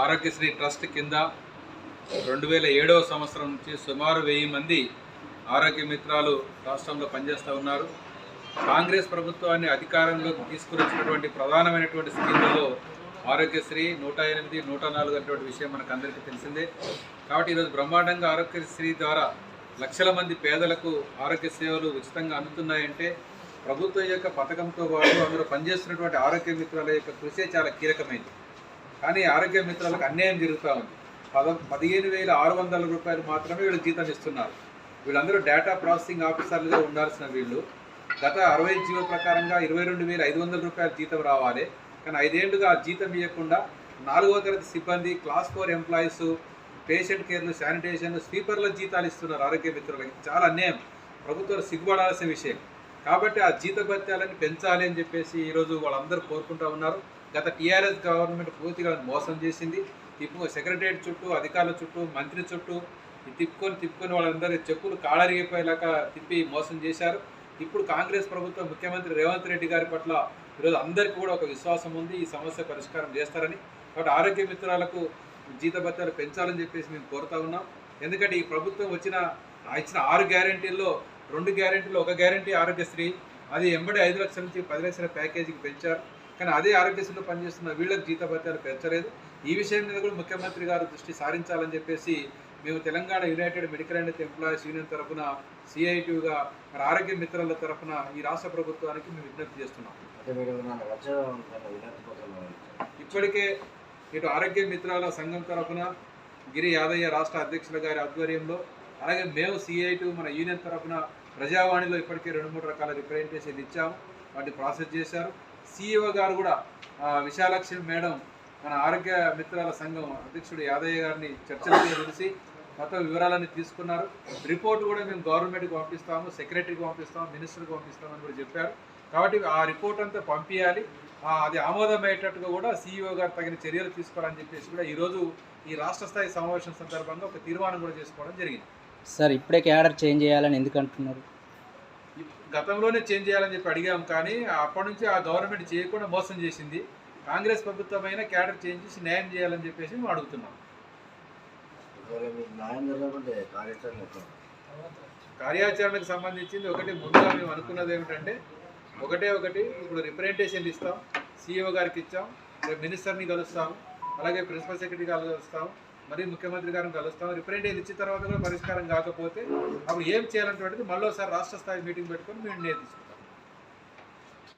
Aarogyasri trust కింద రెండు వేల ఏడవ సంవత్సరం నుంచి సుమారు వెయ్యి మంది ఆరోగ్య మిత్రాలు రాష్ట్రంలో పనిచేస్తూ ఉన్నారు. కాంగ్రెస్ ప్రభుత్వాన్ని అధికారంలోకి తీసుకువచ్చినటువంటి ప్రధానమైనటువంటి స్కీములలో ఆరోగ్యశ్రీ నూట ఎనిమిది నూట నాలుగు అనేటువంటి విషయం మనకు అందరికీ తెలిసిందే. కాబట్టి ఈరోజు బ్రహ్మాండంగా ఆరోగ్యశ్రీ ద్వారా లక్షల మంది పేదలకు ఆరోగ్య సేవలు ఉచితంగా అందుతున్నాయంటే ప్రభుత్వం యొక్క పథకంతో పాటు అందులో పనిచేస్తున్నటువంటి ఆరోగ్య మిత్రాల యొక్క కృషి చాలా కీలకమైంది. కానీ ఆరోగ్య మిత్రులకు అన్యాయం జరుగుతూ ఉంది. పద పదిహేను వేల ఆరు వందల రూపాయలు మాత్రమే వీళ్ళు జీతం ఇస్తున్నారు. వీళ్ళందరూ డేటా ప్రాసెసింగ్ ఆఫీసర్లుగా ఉండాల్సిన వీళ్ళు. గత అరవై జీవో ప్రకారంగా ఇరవై రెండు వేల ఐదు వందల రూపాయల జీతం రావాలి. కానీ ఐదేళ్ళుగా ఆ జీతం ఇవ్వకుండా నాలుగో తరగతి సిబ్బంది క్లాస్ ఫోర్ ఎంప్లాయీస్ పేషెంట్ కేర్లు శానిటేషన్ స్వీపర్ల జీతాలు ఇస్తున్నారు ఆరోగ్య మిత్రులకి. చాలా అన్యాయం. ప్రభుత్వాలు సిగ్గుపడాల్సిన విషయం. కాబట్టి ఆ జీత భత్యాలని పెంచాలి అని చెప్పేసి ఈరోజు వాళ్ళందరూ కోరుకుంటా ఉన్నారు. గత టీఆర్ఎస్ గవర్నమెంట్ పూర్తిగా మోసం చేసింది. తిప్పు సెక్రటరీ చుట్టూ అధికారుల చుట్టూ మంత్రి చుట్టూ తిప్పుకొని తిప్పుకొని వాళ్ళందరూ చెప్పులు కాళరిగిపోయేలాగా తిప్పి మోసం చేశారు. ఇప్పుడు కాంగ్రెస్ ప్రభుత్వం ముఖ్యమంత్రి రేవంత్ రెడ్డి గారి పట్ల ఈరోజు అందరికీ కూడా ఒక విశ్వాసం ఉంది. ఈ సమస్య పరిష్కారం చేస్తారని. కాబట్టి ఆరోగ్య మిత్రాలకు జీతభత్యాలు పెంచాలని చెప్పేసి మేము కోరుతా ఉన్నాం. ఎందుకంటే ఈ ప్రభుత్వం వచ్చిన ఇచ్చిన ఆరు గ్యారంటీల్లో రెండు గ్యారంటీలు ఒక గ్యారంటీ ఆరోగ్యశ్రీ అది ఎంబడి ఐదు లక్షల నుంచి పది లక్షల ప్యాకేజీకి పెంచారు. కానీ అదే ఆరోగ్యశ్రీలో పనిచేస్తున్న వీళ్ళకి జీతభత్యాలు పెంచలేదు. ఈ విషయం మీద కూడా ముఖ్యమంత్రి గారు దృష్టి సారించాలని చెప్పేసి మేము Telangana united medical and employees union తరఫున సిఐటిగా మరి ఆరోగ్య మిత్రుల తరఫున ఈ రాష్ట్ర ప్రభుత్వానికి మేము విజ్ఞప్తి చేస్తున్నాం. ఇప్పటికే ఇటు ఆరోగ్య మిత్రాల సంఘం తరఫున గిరి యాదయ్య రాష్ట్ర అధ్యక్షుల గారి ఆధ్వర్యంలో అలాగే మేము సిఐటి మన యూనియన్ తరఫున ప్రజావాణిలో ఇప్పటికే రెండు మూడు రకాల రిప్రజెంటేషన్ ఇచ్చాము. వాటిని ప్రాసెస్ చేశారు. సిఇఓ గారు కూడా విశాలక్ష్మి మేడం మన ఆరోగ్య మిత్రాల సంఘం అధ్యక్షుడు యాదయ్య గారిని చర్చలు పిలిచి మొత్తం వివరాలన్నీ తీసుకున్నారు. రిపోర్ట్ కూడా మేము గవర్నమెంట్కి పంపిస్తాము సెక్రటరీకి పంపిస్తాము మినిస్టర్కి పంపిస్తామని కూడా చెప్పారు. కాబట్టి ఆ రిపోర్ట్ అంతా పంపించాలి అది ఆమోదమయ్యేటట్టుగా కూడా సీఈఓ గారు తగిన చర్యలు తీసుకోవాలని చెప్పేసి కూడా ఈరోజు ఈ రాష్ట్ర స్థాయి సమావేశం సందర్భంగా ఒక తీర్మానం కూడా చేసుకోవడం జరిగింది. సార్ ఇప్పుడే క్యాడర్ చేంజ్ చేయాలని ఎందుకు అంటున్నారు? గతంలోనే చేంజ్ చేయాలని చెప్పి అడిగాం కానీ అప్పటి నుంచి ఆ గవర్నమెంట్ చేయకుండా మోసం చేసింది. కాంగ్రెస్ ప్రభుత్వమైన క్యాడర్ చేంజ్ చేసి న్యాయం చేయాలని చెప్పేసి మేము అడుగుతున్నాం. కార్యాచరణకు సంబంధించింది ఒకటి ముందుగా మేము అనుకున్నది ఏమిటంటే ఒకటే ఒకటి ఇప్పుడు రిప్రజెంటేషన్ ఇస్తాం సీఈఓ గారికి ఇచ్చాం రేపు మినిస్టర్ని కలుస్తాం అలాగే ప్రిన్సిపల్ సెక్రటరీ గారు కలుస్తాం. మరి ముఖ్యమంత్రి గారిని కలుస్తాం. రిప్రజెంటేషన్ ఇచ్చిన తర్వాత కూడా పరిష్కారం కాకపోతే అప్పుడు ఏం చేయాలంటే మళ్ళీ ఒకసారి రాష్ట్ర స్థాయి మీటింగ్ పెట్టుకొని మేము నిర్ణయం తీసుకుంటాం.